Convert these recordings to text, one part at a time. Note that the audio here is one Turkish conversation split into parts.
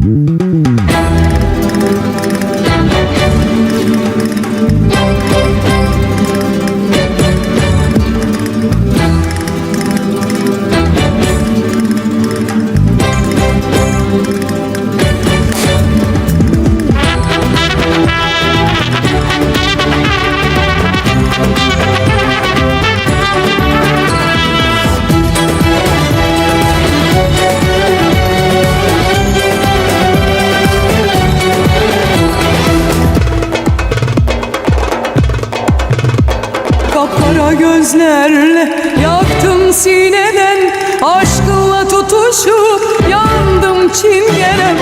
Mm-hmm. kara gözlerle Yaktım sineden Aşkınla tutuşup yandım çingene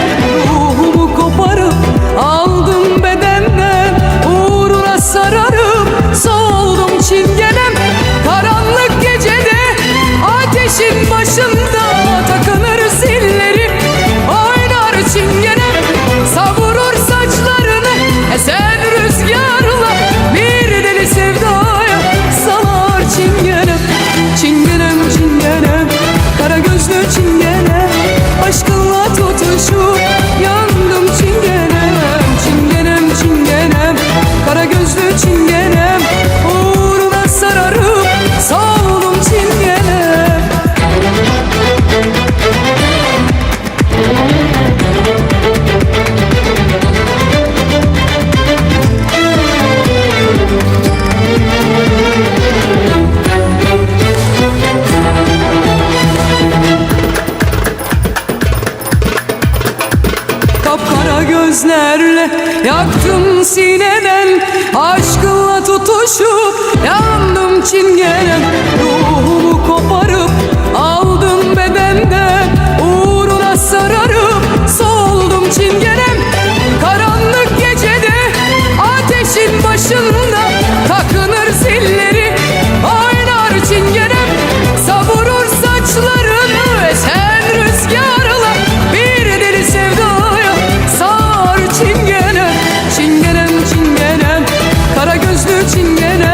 Kapkara gözlerle yaktım sineden Aşkınla tutuşup yandım çingen düştü çingene